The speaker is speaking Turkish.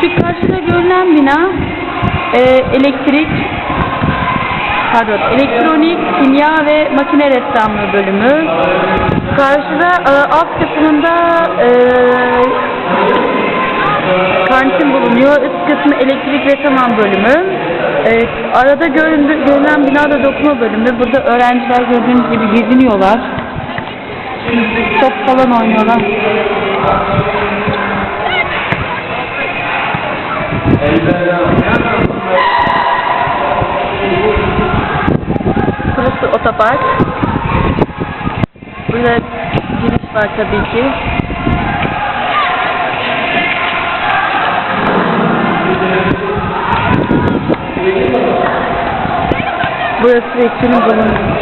Kimya, e, elektrik, pardon, elektronik, kimya ve makine ressamlığı bölümü. Karşıda e, alt kısmında e, kantin bulunuyor. Üst kısmı elektrik ve tamam bölümü. Evet, arada göründü, görünen binada dokuma bölümü. Burada öğrenciler gördüğünüz gibi geziniyorlar. Top falan oynuyorlar. Burası otopark. Burada giriş var tabii ki. Burası rektörün bölümü.